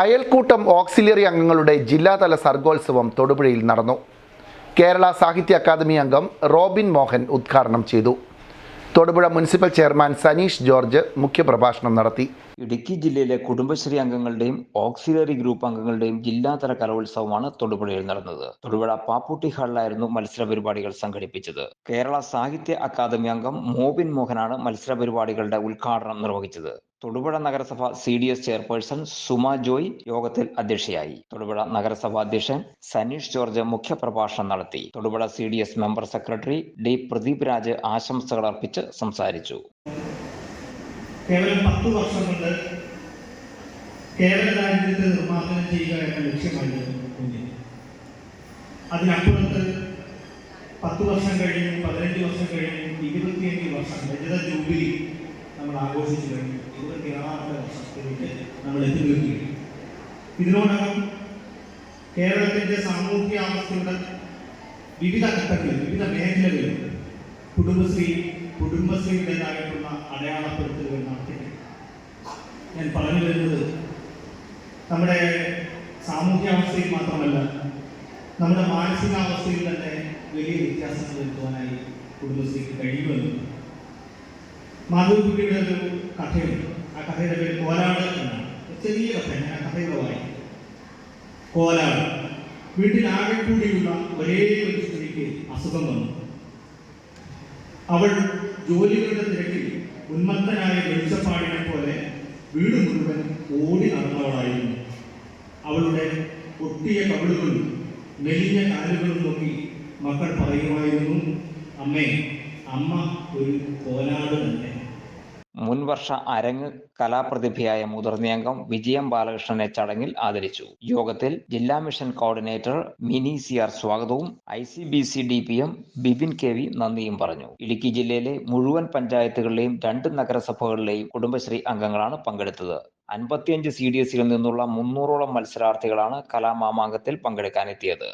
അയൽക്കൂട്ടം ഓക്സിലിയറി അംഗങ്ങളുടെ ജില്ലാതല സർഗോത്സവം തൊടുപുഴയിൽ നടന്നു. കേരള സാഹിത്യ അക്കാദമി അംഗം റോബിൻ മോഹൻ ഉദ്ഘാടനം ചെയ്തു. Thodupuzha municipal chairman Saneesh George മുഖ്യപ്രഭാഷണം നടത്തി. ഇടുക്കി ജില്ലയിലെ കുടുംബശ്രീ അംഗങ്ങളുടെയും ഓക്സിലറി ഗ്രൂപ്പ് അംഗങ്ങളുടെയും ജില്ലാതല കലോത്സവമാണ് തൊടുപുഴയിൽ നടന്നത്. തൊടുപുഴ പാപ്പൂട്ടി ഹാളിലായിരുന്നു മത്സര പരിപാടികൾ സംഘടിപ്പിച്ചത്. കേരള സാഹിത്യ അക്കാദമി അംഗം മോബിൻ മോഹനാണ് മത്സര പരിപാടികളുടെ ഉദ്ഘാടനം നിർവഹിച്ചത്. തൊടുപുഴ നഗരസഭ C D S chairperson Suma Joy യോഗത്തിൽ അധ്യക്ഷയായി. തൊടുപുഴ നഗരസഭ അധ്യക്ഷൻ സനീഷ് ജോർജ് മുഖ്യപ്രഭാഷണം നടത്തി. Thodupuzha C D S member secretary D Pradeep Raj ആശംസകൾ അർപ്പിച്ച് സംസാരിച്ചു. കേവലം പത്ത് വർഷം കൊണ്ട് കേരള ദാരിദ്ര്യത്തെ നിർമ്മാർജനം ചെയ്യുക എന്ന ലക്ഷ്യമായിരുന്നു അതിനപ്പുറത്ത് പത്ത് വർഷം കഴിഞ്ഞു പതിനഞ്ച് വർഷം കഴിഞ്ഞു ഇരുപത്തിയഞ്ച് വർഷം രജത ജൂബിലി നമ്മൾ ആഘോഷിച്ചു കഴിഞ്ഞു. ഇരുപത്തി ആറാമത്തെ വർഷത്തിലേക്ക് നമ്മൾ എത്തി ഇതിനോടകം ഇതിനോടകം കേരളത്തിന്റെ സാമൂഹ്യാവസ്ഥയുടെ വിവിധ ഘട്ടങ്ങളിൽ വിവിധ മേഖലകളിൽ കുടുംബശ്രീ കുടുംബശ്രീയുടേതായിട്ടുള്ള നടത്തിയിട്ടുണ്ട് ഞാൻ പറഞ്ഞു വരുന്നത് നമ്മുടെ സാമൂഹ്യാവസ്ഥയിൽ മാത്രമല്ല നമ്മുടെ മാനസികാവസ്ഥയിൽ തന്നെ വലിയ വ്യത്യാസങ്ങൾ വരുത്തുവാനായി കുടുംബശ്രീക്ക് കഴിയുമെന്ന്. മാധവിക്കുട്ടിയുടെ ഒരു കഥയുണ്ട്. ആ കഥയുടെ പേര് കോലാട് എന്നാണ്. ചെറിയ കഥ ഞാൻ കഥയുടെ വായി കോലാട്. വീട്ടിൽ ആകെ കൂടിയുള്ള ഒരേ ഒരു സ്ത്രീക്ക് അസുഖം വന്നു. അവൾ ജോലികളുടെ തിരക്കിൽ ഉന്മത്തനായ വെളിച്ചപ്പാടിനെ പോലെ വീട് മുഴുവൻ ഓടി നടന്നവളായിരുന്നു. അവളുടെ ഒട്ടിയ കവിളുകളും മെലിഞ്ഞ കാലുകളും നോക്കി മക്കൾ പറയുമായിരുന്നു അമ്മേ അമ്മ ഒരു കോലാട് തന്നെ. മുൻവർഷ അരങ്ങ് കലാപ്രതിഭയായ മുതിർന്നയംഗം വിജയം ബാലകൃഷ്ണനെ ചടങ്ങിൽ ആദരിച്ചു. യോഗത്തിൽ ജില്ലാ mission coordinator Mini C R സ്വാഗതവും I C B C D P M Bipin K V നന്ദിയും പറഞ്ഞു. ഇടുക്കി ജില്ലയിലെ മുഴുവൻ പഞ്ചായത്തുകളിലെയും രണ്ട് നഗരസഭകളിലെയും കുടുംബശ്രീ അംഗങ്ങളാണ് പങ്കെടുത്തത്. അൻപത്തിയഞ്ച് സി ഡി എസിൽ നിന്നുള്ള മുന്നൂറോളം മത്സരാർത്ഥികളാണ് കലാമാമാങ്കത്തിൽ പങ്കെടുക്കാനെത്തിയത്.